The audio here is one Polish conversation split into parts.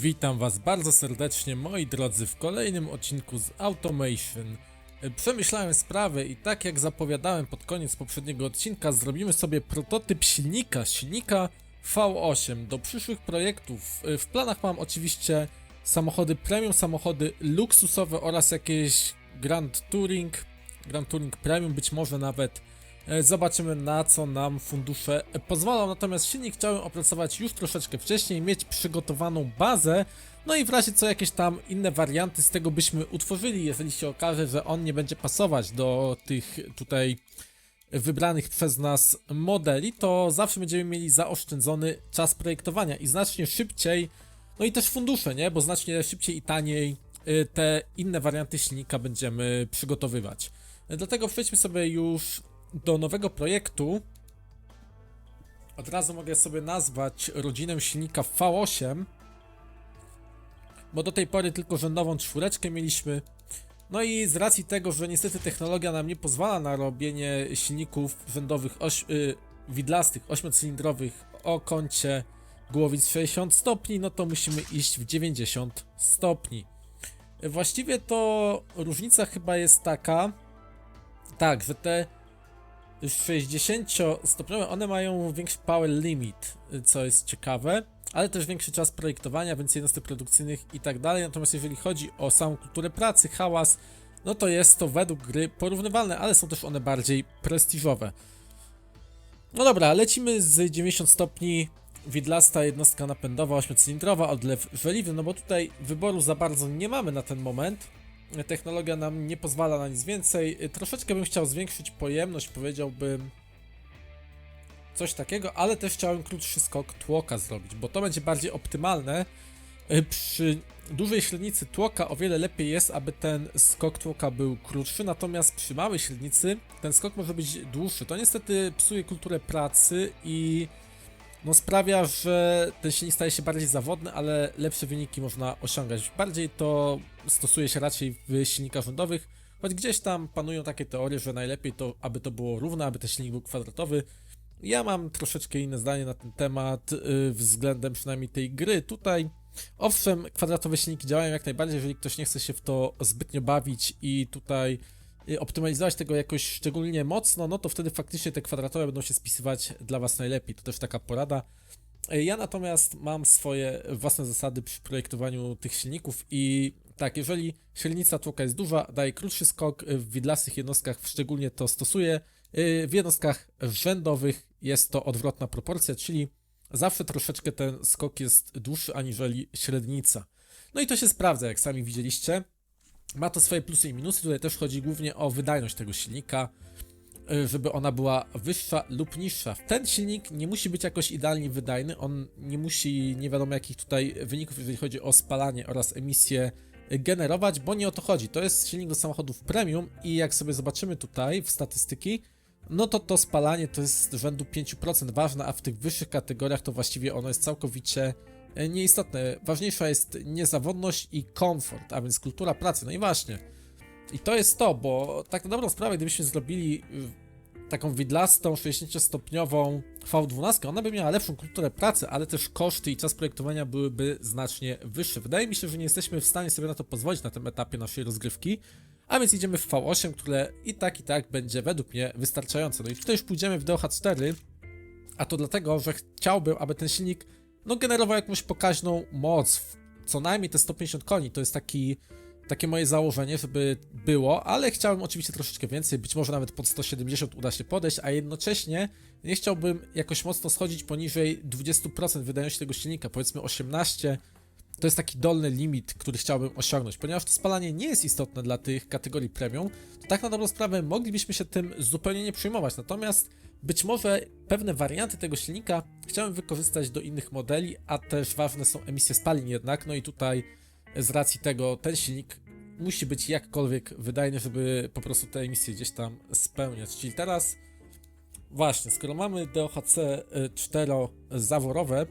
Witam Was bardzo serdecznie, moi drodzy, w kolejnym odcinku z Automation. E, Przemyślałem sprawę i tak jak zapowiadałem pod koniec poprzedniego odcinka, zrobimy sobie prototyp silnika, silnika V8 do przyszłych projektów. E, W planach mam oczywiście samochody premium, samochody luksusowe oraz jakieś Grand Touring, Grand Touring Premium, być może nawet Zobaczymy na co nam fundusze pozwolą. Natomiast silnik chciałem opracować już troszeczkę wcześniej, mieć przygotowaną bazę. No i w razie co jakieś tam inne warianty z tego byśmy utworzyli, jeżeli się okaże, że on nie będzie pasować do tych tutaj wybranych przez nas modeli, to zawsze będziemy mieli zaoszczędzony czas projektowania i znacznie szybciej, no i też fundusze, nie? Bo znacznie szybciej i taniej y, te inne warianty silnika będziemy przygotowywać. Y, Dlatego przejdźmy sobie już do nowego projektu. Od razu mogę sobie nazwać rodzinę silnika V8, bo do tej pory tylko rzędową czwóreczkę mieliśmy. No i z racji tego, że niestety technologia nam nie pozwala na robienie silników rzędowych oś, y, widlastych, ośmiocylindrowych o kącie głowic 60 stopni, no to musimy iść w 90 stopni. Właściwie to różnica chyba jest taka, tak, że te 60-stopniowe, one mają większy power limit, co jest ciekawe, ale też większy czas projektowania, więcej jednostek produkcyjnych i tak dalej. Natomiast jeżeli chodzi o samą kulturę pracy, hałas, no to jest to według gry porównywalne, ale są też one bardziej prestiżowe. No dobra, lecimy z 90 stopni. Widlasta jednostka napędowa, 8-cylindrowa, odlew żeliwny, no bo tutaj wyboru za bardzo nie mamy na ten moment. Technologia nam nie pozwala na nic więcej. Y, Troszeczkę bym chciał zwiększyć pojemność, powiedziałbym coś takiego, ale też chciałem krótszy skok tłoka zrobić, bo to będzie bardziej optymalne. Y, Przy dużej średnicy tłoka o wiele lepiej jest, aby ten skok tłoka był krótszy, natomiast przy małej średnicy ten skok może być dłuższy. To niestety psuje kulturę pracy i no sprawia, że ten silnik staje się bardziej zawodny, ale lepsze wyniki można osiągać. Bardziej to stosuje się raczej w silnikach rządowych, choć gdzieś tam panują takie teorie, że najlepiej to, aby to było równe, aby ten silnik był kwadratowy. Ja mam troszeczkę inne zdanie na ten temat yy, względem przynajmniej tej gry. Tutaj owszem, kwadratowe silniki działają jak najbardziej, jeżeli ktoś nie chce się w to zbytnio bawić i tutaj optymalizować tego jakoś szczególnie mocno, no to wtedy faktycznie te kwadratowe będą się spisywać dla Was najlepiej. To też taka porada. Y, Ja natomiast mam swoje własne zasady przy projektowaniu tych silników i tak, jeżeli średnica tłoka jest duża, daje krótszy skok, y, w widlastych jednostkach szczególnie to stosuję, y, w jednostkach rzędowych jest to odwrotna proporcja, czyli zawsze troszeczkę ten skok jest dłuższy aniżeli średnica. No i to się sprawdza, jak sami widzieliście. Ma to swoje plusy i minusy. Tutaj też chodzi głównie o wydajność tego silnika, y, żeby ona była wyższa lub niższa. Ten silnik nie musi być jakoś idealnie wydajny, on nie musi nie wiadomo jakich tutaj wyników, jeżeli chodzi o spalanie oraz emisję y, generować, bo nie o to chodzi. To jest silnik do samochodów premium i jak sobie zobaczymy tutaj w statystyki, no to to spalanie to jest rzędu 5% ważne, a w tych wyższych kategoriach to właściwie ono jest całkowicie nieistotne. Ważniejsza jest niezawodność i komfort, a więc kultura pracy. No i właśnie. I to jest to, bo tak na dobrą sprawę, gdybyśmy zrobili taką widlastą 60-stopniową V12, ona by miała lepszą kulturę pracy, ale też koszty i czas projektowania byłyby znacznie wyższe. Wydaje mi się, że nie jesteśmy w stanie sobie na to pozwolić na tym etapie naszej rozgrywki, a więc idziemy w V8, które i tak i tak będzie według mnie wystarczające. No i tutaj już pójdziemy w DOH4, a to dlatego, że chciałbym, aby ten silnik no generował jakąś pokaźną moc, co najmniej te 150 koni, to jest taki takie moje założenie, żeby było, ale chciałbym oczywiście troszeczkę więcej, być może nawet pod 170 uda się podejść, a jednocześnie nie chciałbym jakoś mocno schodzić poniżej 20% wydajności tego silnika, powiedzmy 18, to jest taki dolny limit, który chciałbym osiągnąć. Ponieważ to spalanie nie jest istotne dla tych kategorii premium, to tak na dobrą sprawę moglibyśmy się tym zupełnie nie przejmować. Natomiast być może pewne warianty tego silnika chciałem wykorzystać do innych modeli, a też ważne są emisje spalin jednak. No i tutaj z racji tego ten silnik musi być jakkolwiek wydajny, żeby po prostu te emisje gdzieś tam spełniać. Czyli teraz właśnie, skoro mamy DOHC 4 zaworowe,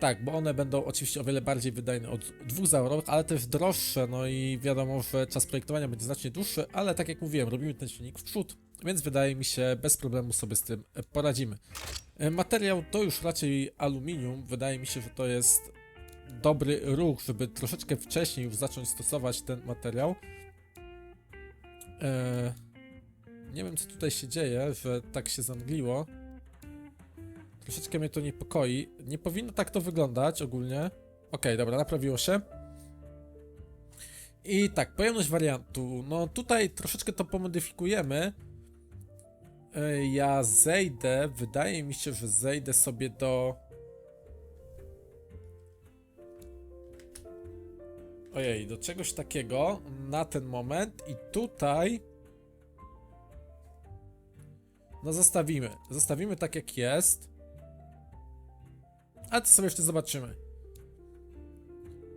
tak, bo one będą oczywiście o wiele bardziej wydajne od dwóch zaworowych, ale też droższe, no i wiadomo, że czas projektowania będzie znacznie dłuższy, ale tak jak mówiłem, robimy ten silnik w przód, więc wydaje mi się, bez problemu sobie z tym poradzimy. E, Materiał to już raczej aluminium, wydaje mi się, że to jest dobry ruch, żeby troszeczkę wcześniej już zacząć stosować ten materiał. E, nie wiem, co tutaj się dzieje, że tak się zamgliło. Troszeczkę mnie to niepokoi. Nie powinno tak to wyglądać ogólnie. Okej, dobra, naprawiło się. I tak, pojemność wariantu. No tutaj troszeczkę to pomodyfikujemy. E, Ja zejdę, wydaje mi się, że zejdę sobie do... Ojej, do czegoś takiego na ten moment i tutaj... No zostawimy, zostawimy tak jak jest. A to sobie jeszcze zobaczymy.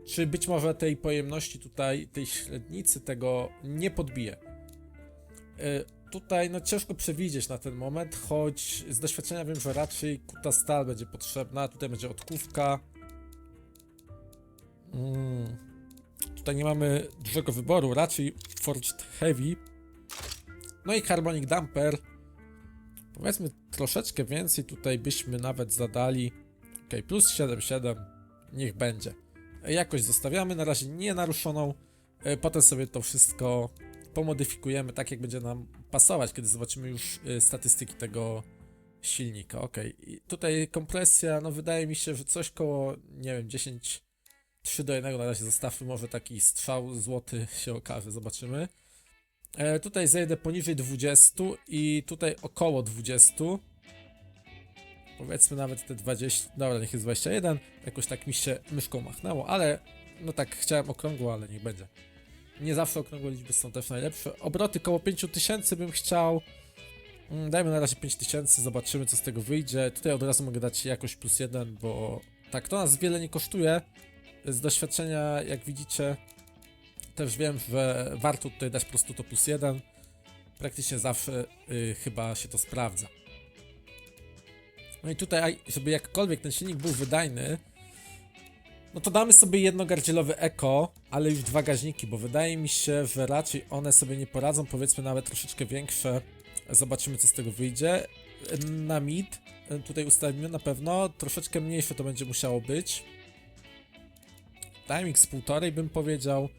Czy być może tej pojemności tutaj, tej średnicy tego nie podbije. Y, tutaj no ciężko przewidzieć na ten moment, choć z doświadczenia wiem, że raczej kuta stal będzie potrzebna, tutaj będzie odkówka. Mm. Tutaj nie mamy dużego wyboru, raczej Forged Heavy. No i Harmonic Damper. Powiedzmy troszeczkę więcej tutaj byśmy nawet zadali. Ok, plus 7,7. Niech będzie. Jakość zostawiamy na razie nienaruszoną. E, Potem sobie to wszystko pomodyfikujemy tak, jak będzie nam pasować, kiedy zobaczymy już e, statystyki tego silnika. Ok, i tutaj kompresja, no wydaje mi się, że coś koło, nie wiem, 10, 3 do 1 na razie zostawmy, może taki strzał złoty się okaże, zobaczymy. E, tutaj zejdę poniżej 20 i tutaj około 20. Powiedzmy nawet te 20, dobra, niech jest 21. Jakoś tak mi się myszką machnęło, ale no tak chciałem okrągło, ale niech będzie. Nie zawsze okrągłe liczby są też najlepsze. Obroty koło 5000 bym chciał. Mm, Dajmy na razie 5000, zobaczymy co z tego wyjdzie. Tutaj od razu mogę dać jakoś plus 1, bo tak to nas wiele nie kosztuje. Z doświadczenia, jak widzicie, też wiem, że warto tutaj dać po prostu to plus 1. Praktycznie zawsze y, chyba się to sprawdza. No i tutaj, żeby jakkolwiek ten silnik był wydajny, no to damy sobie jednogardzielowy eko, ale już dwa gaźniki, bo wydaje mi się, że raczej one sobie nie poradzą, powiedzmy nawet troszeczkę większe. Zobaczymy co z tego wyjdzie. Na mid y, tutaj ustawimy na pewno, troszeczkę mniejsze to będzie musiało być. Timing z półtorej bym powiedział.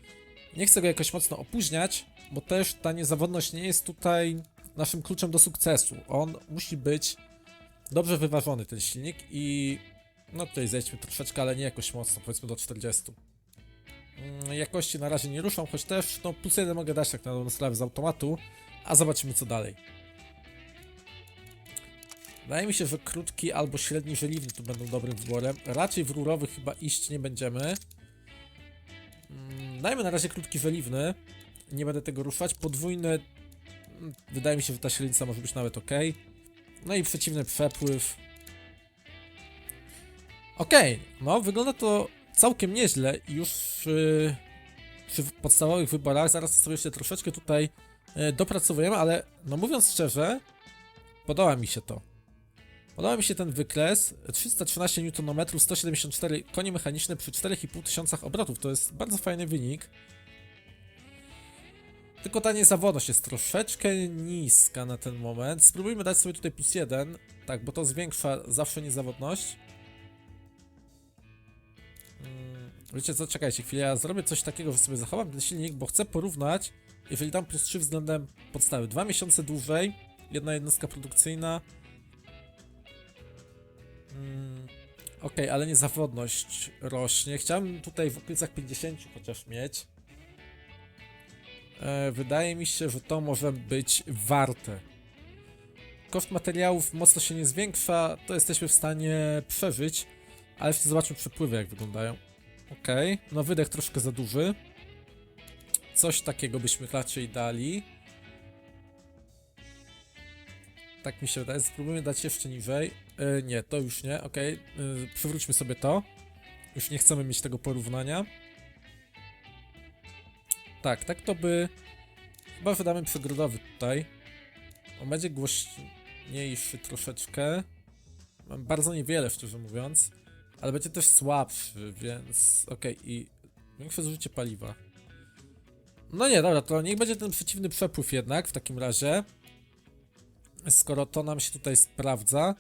Nie chcę go jakoś mocno opóźniać, bo też ta niezawodność nie jest tutaj naszym kluczem do sukcesu. On musi być dobrze wyważony ten silnik i no tutaj zejdźmy troszeczkę, ale nie jakoś mocno, powiedzmy do 40. Mm, Jakości na razie nie ruszam, choć też no plus jeden mogę dać tak na dobrą sprawę z automatu, a zobaczymy co dalej. Wydaje mi się, że krótki albo średni żeliwny tu będą dobrym wyborem. Raczej w rurowy chyba iść nie będziemy. Mm, Dajmy na razie krótki żeliwny. Nie będę tego ruszać. Podwójny. mm, Wydaje mi się, że ta średnica może być nawet ok. No i przeciwny przepływ. Okej, no wygląda to całkiem nieźle i już yy, przy podstawowych wyborach zaraz sobie jeszcze troszeczkę tutaj yy, dopracowujemy, ale no mówiąc szczerze, podoba mi się to. Podoba mi się ten wykres, 313 Nm, 174 konie mechaniczne przy 4,5 tysiącach obrotów, to jest bardzo fajny wynik. Tylko ta niezawodność jest troszeczkę niska na ten moment. Spróbujmy dać sobie tutaj plus jeden, tak, bo to zwiększa zawsze niezawodność. Wiecie co, czekajcie chwilę, ja zrobię coś takiego, że sobie zachowam ten silnik, bo chcę porównać, jeżeli dam plus 3 względem podstawy. Dwa miesiące dłużej, jedna jednostka produkcyjna. Mm, Okej, ale niezawodność rośnie. Chciałbym tutaj w okolicach 50 chociaż mieć. E, wydaje mi się, że to może być warte. Koszt materiałów mocno się nie zwiększa, to jesteśmy w stanie przeżyć, ale jeszcze zobaczmy przepływy jak wyglądają. Okej, no wydech troszkę za duży. Coś takiego byśmy raczej dali. Tak mi się wydaje, spróbujmy dać jeszcze niżej. E, nie, to już nie, okej. Okay. Przywróćmy sobie to. Już nie chcemy mieć tego porównania. Tak, tak to by... Chyba wydamy przegrodowy tutaj. On będzie głośniejszy troszeczkę. Mam bardzo niewiele, szczerze mówiąc. Ale będzie też słabszy, więc... Okej, i... Większe zużycie paliwa. No nie, dobra, to niech będzie ten przeciwny przepływ jednak, w takim razie. Skoro to nam się tutaj sprawdza.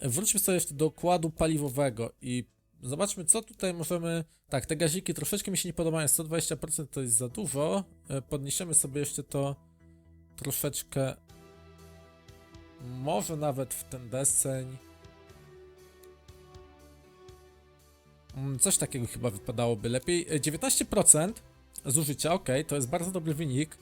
Wróćmy sobie jeszcze do układu paliwowego i zobaczmy co tutaj możemy... Tak, te gaziki troszeczkę mi się nie podobają, 120% to jest za dużo. E, Podniesiemy sobie jeszcze to troszeczkę... Może nawet w ten deseń. Coś takiego chyba wypadałoby lepiej. E, 19% zużycia, ok, to jest bardzo dobry wynik.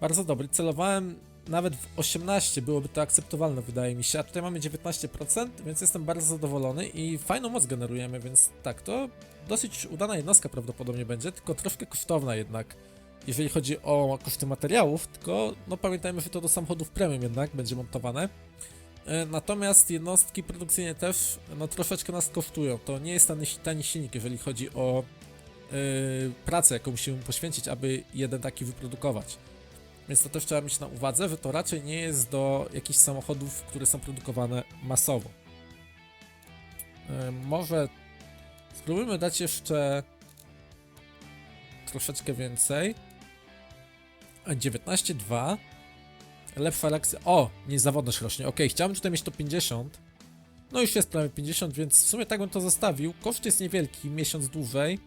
Bardzo dobry. Celowałem nawet w 18, byłoby to akceptowalne, wydaje mi się. A tutaj mamy 19%, więc jestem bardzo zadowolony i fajną moc generujemy, więc tak, to dosyć udana jednostka prawdopodobnie będzie, tylko troszkę kosztowna jednak, jeżeli chodzi o koszty materiałów. Tylko, no pamiętajmy, że to do samochodów premium jednak będzie montowane. E, Natomiast jednostki produkcyjne też no, troszeczkę nas kosztują. To nie jest tani, tani silnik, jeżeli chodzi o yy, pracę, jaką musimy poświęcić, aby jeden taki wyprodukować. Więc to też trzeba mieć na uwadze, że to raczej nie jest do jakichś samochodów, które są produkowane masowo. Yy, może spróbujmy dać jeszcze troszeczkę więcej. A, 19,2. Lepsza reakcja. O! Niezawodność rośnie. Ok, chciałem tutaj mieć to 50. No już jest prawie 50, więc w sumie tak bym to zostawił. Koszt jest niewielki, miesiąc dłużej.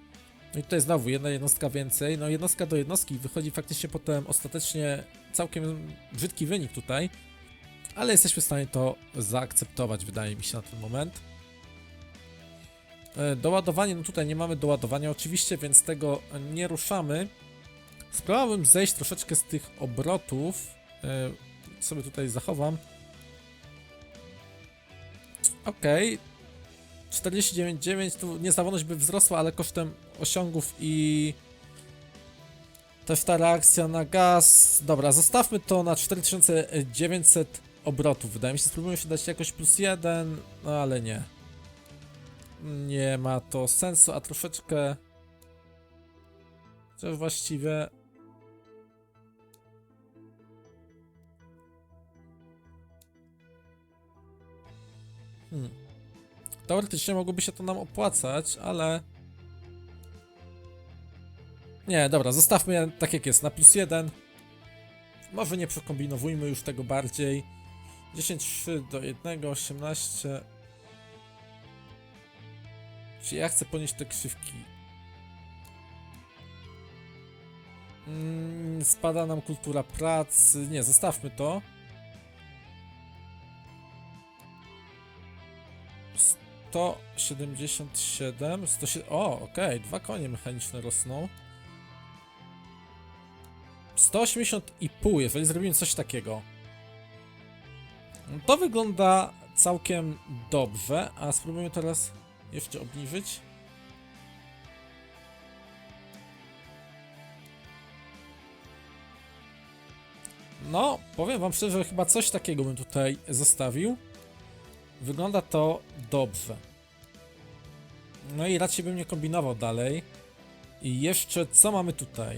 No i tutaj znowu jedna jednostka więcej. No jednostka do jednostki wychodzi faktycznie potem ostatecznie całkiem brzydki wynik tutaj. Ale jesteśmy w stanie to zaakceptować, wydaje mi się na ten moment. E, Doładowanie, no tutaj nie mamy doładowania oczywiście, więc tego nie ruszamy. Spróbowałbym zejść troszeczkę z tych obrotów. E, sobie tutaj zachowam. Okej. 49,9 tu niezawodność by wzrosła, ale kosztem osiągów i też ta reakcja na gaz. Dobra, zostawmy to na 4900 obrotów. Wydaje mi się, spróbujmy się dać jakoś plus jeden, no ale nie. Nie ma to sensu, a troszeczkę. Chociaż właściwie. Hmm. Teoretycznie mogłoby się to nam opłacać, ale... Nie, dobra, zostawmy je tak jak jest, na plus jeden. Może nie przekombinowujmy już tego bardziej. 10, 3 do 1, 18. Czy ja chcę ponieść te krzywki? Mm, spada nam kultura pracy. Nie, zostawmy to. 177, 107, o, okej, dwa konie mechaniczne rosną. 180,5, jeżeli zrobimy coś takiego. To wygląda całkiem dobrze, a spróbujemy teraz jeszcze obniżyć. No, powiem wam szczerze, chyba coś takiego bym tutaj zostawił. Wygląda to dobrze. No i raczej bym nie kombinował dalej. I jeszcze co mamy tutaj?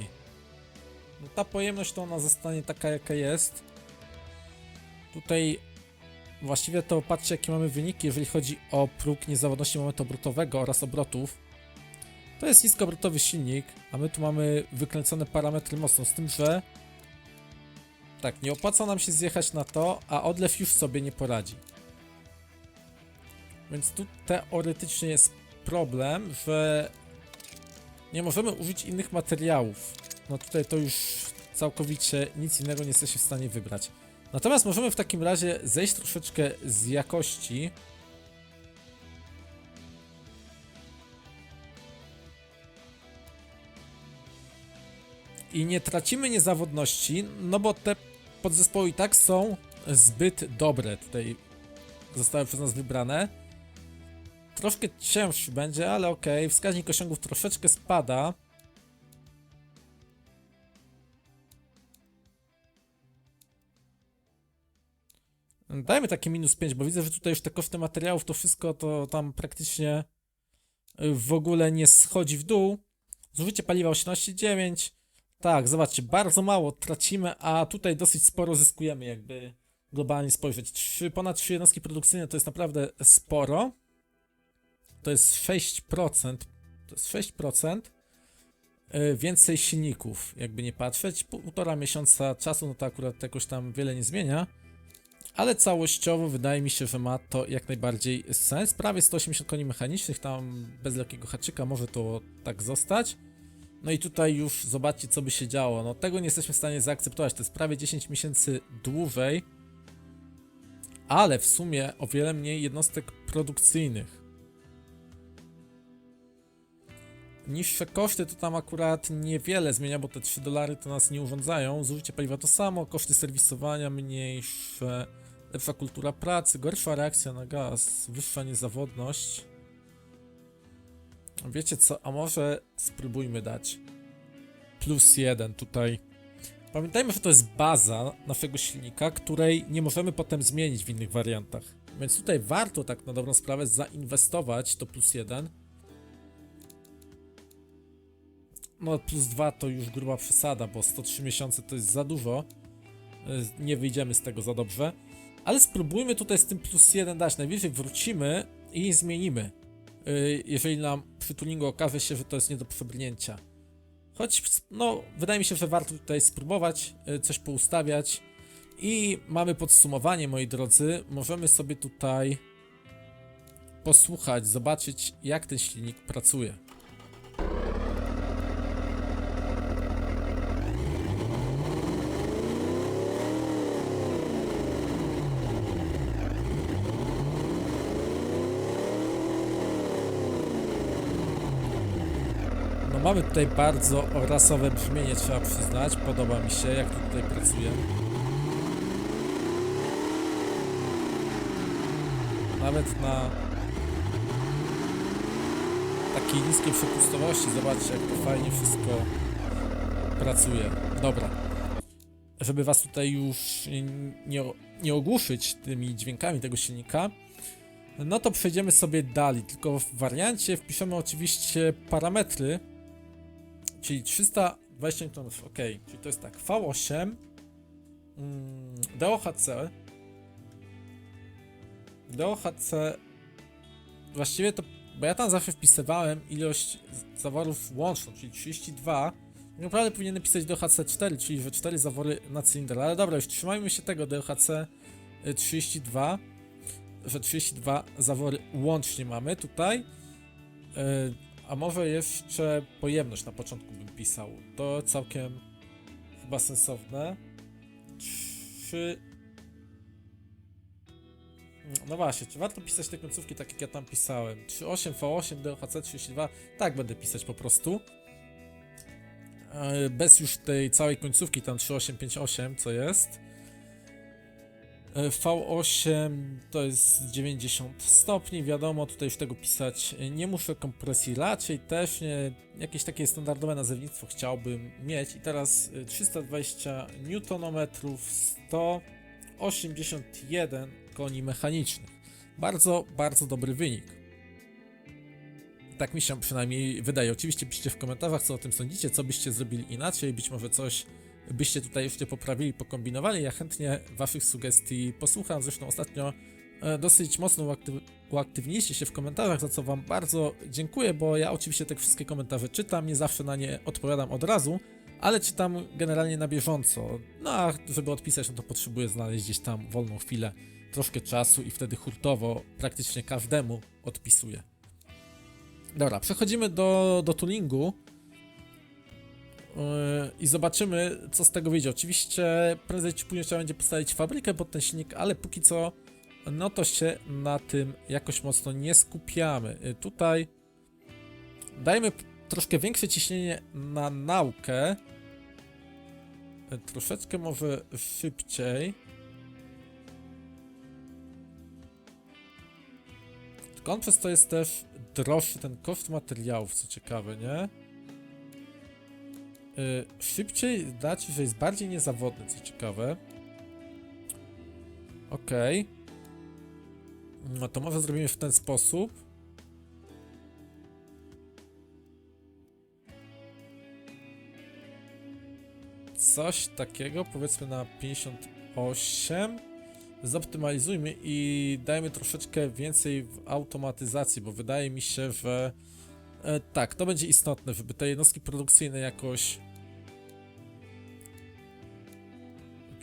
No ta pojemność to ona zostanie taka jaka jest. Tutaj właściwie to patrzcie jakie mamy wyniki, jeżeli chodzi o próg niezawodności momentu obrotowego oraz obrotów. To jest niskoobrotowy silnik, a my tu mamy wykręcone parametry mocno, z tym, że tak, nie opłaca nam się zjechać na to, a odlew już sobie nie poradzi. Więc tu teoretycznie jest problem, że nie możemy użyć innych materiałów. No tutaj to już całkowicie nic innego nie jesteśmy w stanie wybrać. Natomiast możemy w takim razie zejść troszeczkę z jakości. I nie tracimy niezawodności, no bo te podzespoły i tak są zbyt dobre. Tutaj zostały przez nas wybrane. Troszkę cięższy będzie, ale okej. Wskaźnik osiągów troszeczkę spada. Dajmy takie minus 5, bo widzę, że tutaj już te koszty materiałów, to wszystko to tam praktycznie y, w ogóle nie schodzi w dół. Zużycie paliwa 18,9. Tak, zobaczcie, bardzo mało tracimy, a tutaj dosyć sporo zyskujemy, jakby globalnie spojrzeć. Trzy, ponad 3 jednostki produkcyjne to jest naprawdę sporo to jest 6%, to jest 6% y, więcej silników, jakby nie patrzeć. Półtora miesiąca czasu, no to akurat jakoś tam wiele nie zmienia, ale całościowo wydaje mi się, że ma to jak najbardziej sens. Prawie 180 koni mechanicznych, tam bez lekkiego haczyka może to tak zostać. No i tutaj już zobaczcie, co by się działo. No tego nie jesteśmy w stanie zaakceptować. To jest prawie 10 miesięcy dłużej, ale w sumie o wiele mniej jednostek produkcyjnych. Niższe koszty to tam akurat niewiele zmienia, bo te 3 dolary to nas nie urządzają. Zużycie paliwa to samo, koszty serwisowania mniejsze, lepsza kultura pracy, gorsza reakcja na gaz, wyższa niezawodność. Wiecie co, a może spróbujmy dać plus jeden tutaj. Pamiętajmy, że to jest baza naszego silnika, której nie możemy potem zmienić w innych wariantach. Więc tutaj warto tak na dobrą sprawę zainwestować to plus jeden. No plus dwa to już gruba przesada, bo 103 miesiące to jest za dużo. Y, Nie wyjdziemy z tego za dobrze. Ale spróbujmy tutaj z tym plus jeden dać. Najwyżej wrócimy i zmienimy y, jeżeli nam przy tuningu okaże się, że to jest nie do przebrnięcia. Choć, no, wydaje mi się, że warto tutaj spróbować y, coś poustawiać. I mamy podsumowanie, moi drodzy. Możemy sobie tutaj posłuchać, zobaczyć, jak ten silnik pracuje. Mamy tutaj bardzo rasowe brzmienie, trzeba przyznać. Podoba mi się, jak to tutaj pracuje. Nawet na takiej niskiej przepustowości, zobaczcie, jak to fajnie wszystko pracuje. Dobra. Żeby was tutaj już nie, nie ogłuszyć tymi dźwiękami tego silnika, no to przejdziemy sobie dalej, tylko w wariancie wpiszemy oczywiście parametry, czyli 320 N, ok, czyli to jest tak, V8, mm, DOHC, DOHC, właściwie to, bo ja tam zawsze wpisywałem ilość zaworów łączną, czyli 32, tak naprawdę powinienem pisać DOHC 4, czyli że 4 zawory na cylinder, ale dobra, już trzymajmy się tego DOHC y, 32, że 32 zawory łącznie mamy tutaj. Yy, a może jeszcze pojemność na początku bym pisał. To całkiem chyba sensowne. 3. No właśnie, czy warto pisać te końcówki tak jak ja tam pisałem? 3.8 V8 DOHC 32. Tak będę pisać po prostu. Yy, Bez już tej całej końcówki tam 3858 co jest. E, V8 to jest 90 stopni, wiadomo, tutaj już tego pisać nie muszę, kompresji raczej też nie, jakieś takie standardowe nazewnictwo chciałbym mieć i teraz e, 320 Nm, 181 koni mechanicznych. Bardzo, bardzo dobry wynik. Tak mi się przynajmniej wydaje. Oczywiście piszcie w komentarzach, co o tym sądzicie, co byście zrobili inaczej, być może coś byście tutaj jeszcze poprawili, pokombinowali. Ja chętnie Waszych sugestii posłucham. Zresztą ostatnio e, dosyć mocno uaktyw uaktywniliście się w komentarzach, za co Wam bardzo dziękuję, bo ja oczywiście te wszystkie komentarze czytam, nie zawsze na nie odpowiadam od razu, ale czytam generalnie na bieżąco. No a żeby odpisać, no to potrzebuję znaleźć gdzieś tam wolną chwilę, troszkę czasu i wtedy hurtowo praktycznie każdemu odpisuję. Dobra, przechodzimy do, do tuningu. Yy, i zobaczymy, co z tego wyjdzie. Oczywiście prędzej czy później trzeba będzie postawić fabrykę pod ten silnik, ale póki co, no to się na tym jakoś mocno nie skupiamy. Yy, Tutaj dajmy troszkę większe ciśnienie na naukę. Yy, Troszeczkę może szybciej. Tylko on przez to jest też droższy, ten koszt materiałów, co ciekawe, nie? Y, szybciej dać, że jest bardziej niezawodny, co ciekawe. Okej. No to może zrobimy w ten sposób. Coś takiego, powiedzmy na 58. Zoptymalizujmy i dajmy troszeczkę więcej w automatyzacji, bo wydaje mi się, że E, tak, to będzie istotne, żeby te jednostki produkcyjne jakoś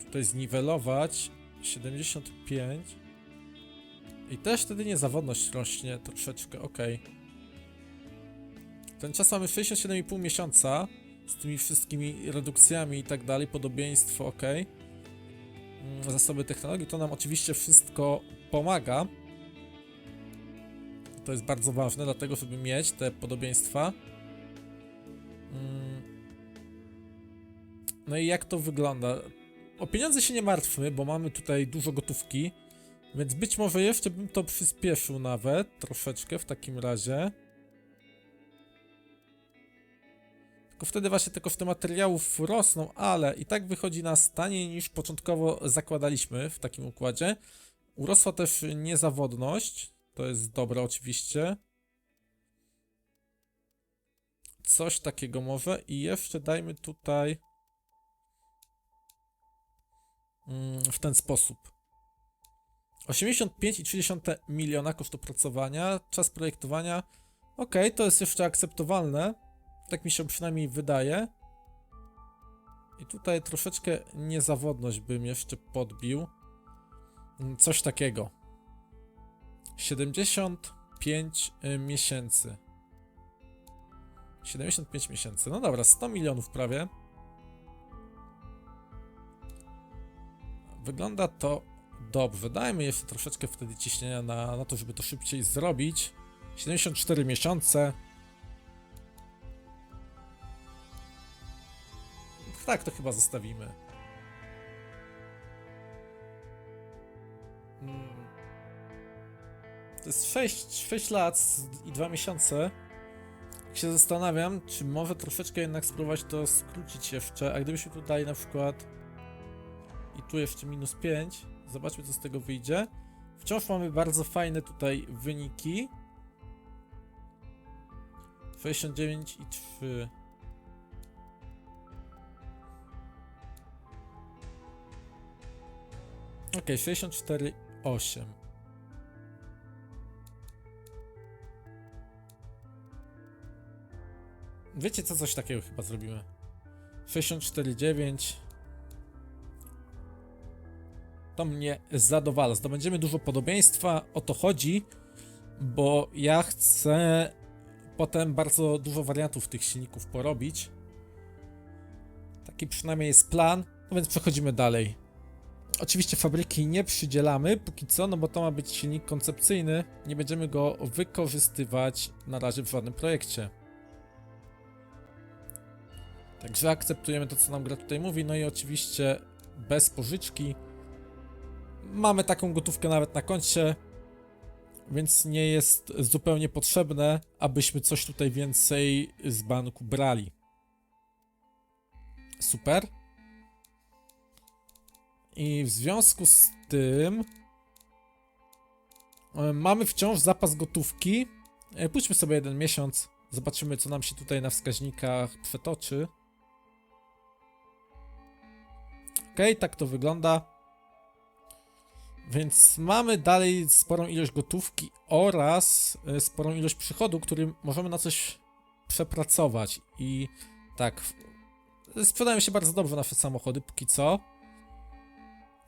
tutaj zniwelować 75. I też wtedy niezawodność rośnie troszeczkę, ok. Ten czas mamy 67,5 miesiąca z tymi wszystkimi redukcjami i tak dalej, podobieństwo, ok. Mm, Zasoby technologii, to nam oczywiście wszystko pomaga. To jest bardzo ważne, dlatego żeby mieć te podobieństwa. Mm. No i jak to wygląda? O pieniądze się nie martwmy, bo mamy tutaj dużo gotówki, więc być może jeszcze bym to przyspieszył nawet troszeczkę w takim razie. Tylko wtedy właśnie te koszty materiałów rosną, ale i tak wychodzi nas taniej niż początkowo zakładaliśmy w takim układzie. Urosła też niezawodność, to jest dobre oczywiście. Coś takiego może i jeszcze dajmy tutaj mm, w ten sposób. 85,3 miliona koszt opracowania, czas projektowania. Ok, to jest jeszcze akceptowalne. Tak mi się przynajmniej wydaje. I tutaj troszeczkę niezawodność bym jeszcze podbił. Mm, Coś takiego. 75 y, miesięcy. 75 miesięcy. No dobra, 100 milionów prawie. Wygląda to dobrze. Dajmy jeszcze troszeczkę wtedy ciśnienia na, na to, żeby to szybciej zrobić. 74 miesiące. Tak, to chyba zostawimy. Jest 6, 6 lat i 2 miesiące. Tak się zastanawiam, czy może troszeczkę jednak spróbować to skrócić jeszcze, a gdybyśmy tu dali na przykład i tu jeszcze minus 5, zobaczmy co z tego wyjdzie. Wciąż mamy bardzo fajne tutaj wyniki. 69 i 3. Ok, 64, Wiecie co, coś takiego chyba zrobimy. 64, 9. To mnie zadowala. Zdobędziemy dużo podobieństwa, o to chodzi, bo ja chcę potem bardzo dużo wariantów tych silników porobić. Taki przynajmniej jest plan, no więc przechodzimy dalej. Oczywiście fabryki nie przydzielamy póki co, no bo to ma być silnik koncepcyjny. Nie będziemy go wykorzystywać na razie w żadnym projekcie. Także akceptujemy to, co nam gra tutaj mówi. No i oczywiście bez pożyczki. Mamy taką gotówkę nawet na koncie, więc nie jest zupełnie potrzebne, abyśmy coś tutaj więcej z banku brali. Super. I w związku z tym e, mamy wciąż zapas gotówki. E, Pójdźmy sobie jeden miesiąc, zobaczymy co nam się tutaj na wskaźnikach przetoczy. Tak to wygląda. Więc mamy dalej sporą ilość gotówki oraz e, sporą ilość przychodu, który możemy na coś przepracować. I tak, w- sprzedają się bardzo dobrze nasze samochody póki co.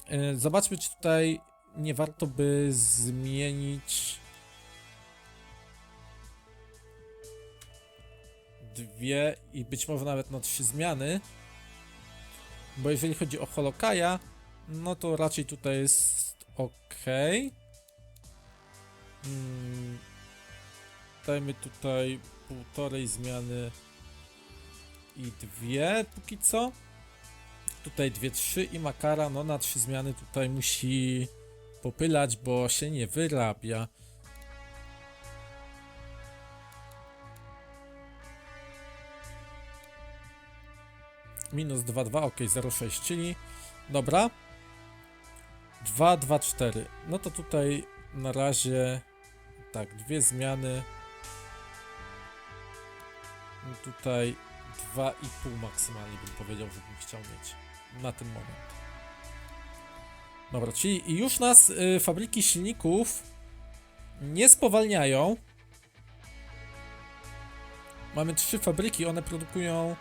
E, Zobaczmy, czy tutaj nie warto by zmienić dwie i być może nawet na trzy zmiany. Bo jeżeli chodzi o Holokaja, no to raczej tutaj jest ok. Mm, dajmy tutaj półtorej zmiany i dwie póki co. Tutaj dwie, trzy i Makara, no na trzy zmiany tutaj musi popylać, bo się nie wyrabia. Minus 2, 2, ok, 0,6, czyli dobra. 2, 2, 4. No to tutaj na razie tak, dwie zmiany. No tutaj 2,5 maksymalnie bym powiedział, że bym chciał mieć na ten moment. Dobra, czyli już nas y, fabryki silników nie spowalniają. Mamy trzy fabryki, one produkują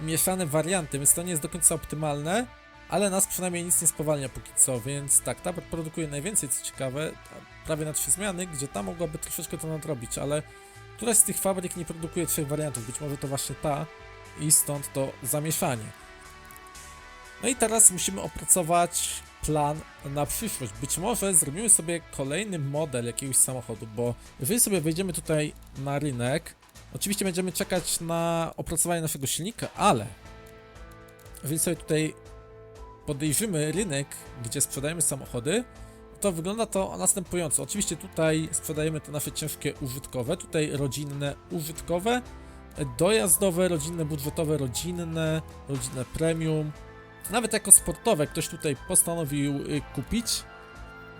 mieszane warianty, więc to nie jest do końca optymalne, ale nas przynajmniej nic nie spowalnia póki co, więc tak, ta produkuje najwięcej, co ciekawe, prawie na trzy zmiany, gdzie ta mogłaby troszeczkę to nadrobić, ale któraś z tych fabryk nie produkuje trzech wariantów, być może to właśnie ta i stąd to zamieszanie. No i teraz musimy opracować plan na przyszłość. Być może zrobimy sobie kolejny model jakiegoś samochodu, bo jeżeli sobie wejdziemy tutaj na rynek, oczywiście będziemy czekać na opracowanie naszego silnika, ale jeżeli sobie tutaj podejrzymy rynek, gdzie sprzedajemy samochody, to wygląda to następująco. Oczywiście tutaj sprzedajemy te nasze ciężkie użytkowe, tutaj rodzinne użytkowe, dojazdowe, rodzinne, budżetowe, rodzinne, rodzinne premium, nawet jako sportowe ktoś tutaj postanowił y, kupić.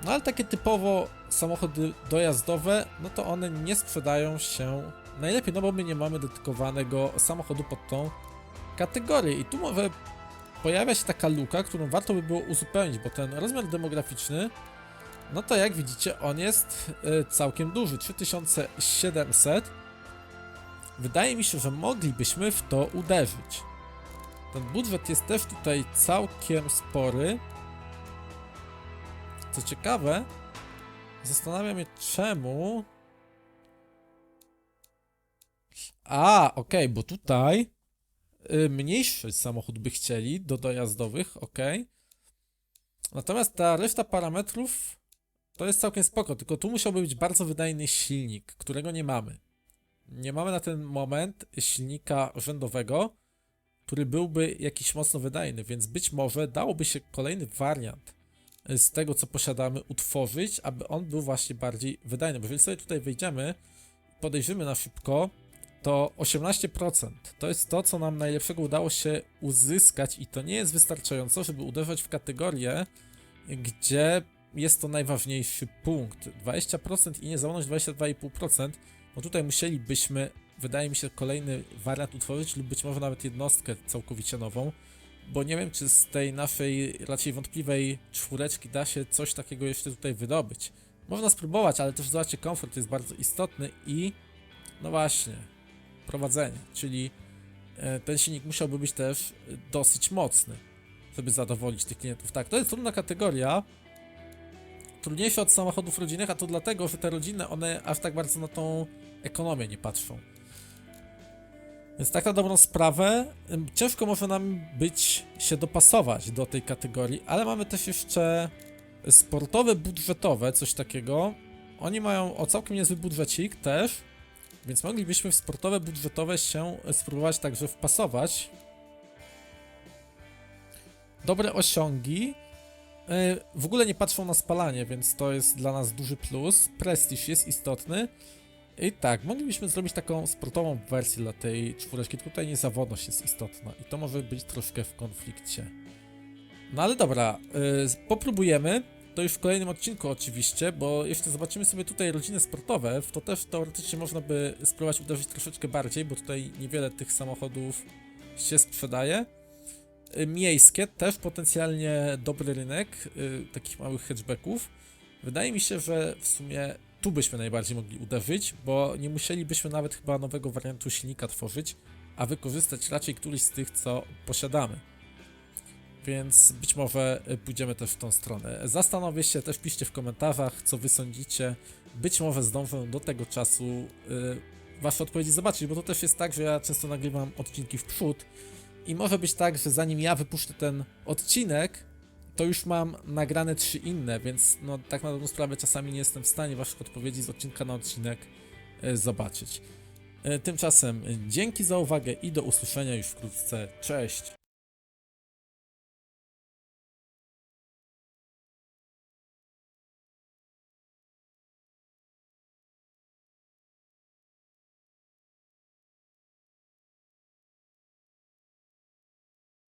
No ale takie typowo samochody dojazdowe, no to one nie sprzedają się najlepiej, no bo my nie mamy dedykowanego samochodu pod tą kategorię. I tu może pojawia się taka luka, którą warto by było uzupełnić, bo ten rozmiar demograficzny, no to jak widzicie, on jest y, całkiem duży 3700. Wydaje mi się, że moglibyśmy w to uderzyć. Ten budżet jest też tutaj całkiem spory. Co ciekawe, zastanawiam się czemu. A, okej, bo tutaj y, mniejszy samochód by chcieli do dojazdowych, okej. Natomiast ta reszta parametrów to jest całkiem spoko, tylko tu musiałby być bardzo wydajny silnik, którego nie mamy. Nie mamy na ten moment silnika rzędowego, który byłby jakiś mocno wydajny, więc być może dałoby się kolejny wariant y, z tego, co posiadamy, utworzyć, aby on był właśnie bardziej wydajny. Bo jeżeli sobie tutaj wejdziemy, podejrzymy na szybko, to 18% to jest to, co nam najlepszego udało się uzyskać, i to nie jest wystarczająco, żeby uderzać w kategorię, gdzie jest to najważniejszy punkt. 20% i niezawodność 22,5%. No tutaj musielibyśmy wydaje mi się, kolejny wariant utworzyć, lub być może nawet jednostkę całkowicie nową, bo nie wiem, czy z tej naszej raczej wątpliwej czwóreczki da się coś takiego jeszcze tutaj wydobyć. Można spróbować, ale też zobaczcie, komfort jest bardzo istotny i no właśnie, prowadzenie, czyli e, ten silnik musiałby być też dosyć mocny, żeby zadowolić tych klientów. Tak, to jest trudna kategoria, trudniejsza od samochodów rodzinnych, a to dlatego, że te rodziny, one aż tak bardzo na tą ekonomię nie patrzą. Więc tak na dobrą sprawę, ciężko może nam być się dopasować do tej kategorii, ale mamy też jeszcze sportowe, budżetowe, coś takiego. Oni mają o całkiem niezły budżecik też, więc moglibyśmy w sportowe, budżetowe się spróbować także wpasować. Dobre osiągi. Yy, W ogóle nie patrzą na spalanie, więc to jest dla nas duży plus. Prestiż jest istotny. I tak, moglibyśmy zrobić taką sportową wersję dla tej czwóreczki, tutaj niezawodność jest istotna i to może być troszkę w konflikcie. No ale dobra, yy, popróbujemy, to już w kolejnym odcinku oczywiście, bo jeszcze zobaczymy sobie tutaj rodziny sportowe, to też teoretycznie można by spróbować uderzyć troszeczkę bardziej, bo tutaj niewiele tych samochodów się sprzedaje. Yy, miejskie, też potencjalnie dobry rynek yy, takich małych hatchbacków. Wydaje mi się, że w sumie tu byśmy najbardziej mogli uderzyć, bo nie musielibyśmy nawet chyba nowego wariantu silnika tworzyć, a wykorzystać raczej któryś z tych, co posiadamy. Więc być może y, pójdziemy też w tą stronę. Zastanowię się, też piszcie w komentarzach, co wy sądzicie. Być może zdążę do tego czasu y, wasze odpowiedzi zobaczyć, bo to też jest tak, że ja często nagrywam odcinki w przód i może być tak, że zanim ja wypuszczę ten odcinek, to już mam nagrane trzy inne, więc no tak na dobrą sprawę czasami nie jestem w stanie waszych odpowiedzi z odcinka na odcinek e, zobaczyć. Tymczasem dzięki za uwagę i do usłyszenia już wkrótce. Cześć!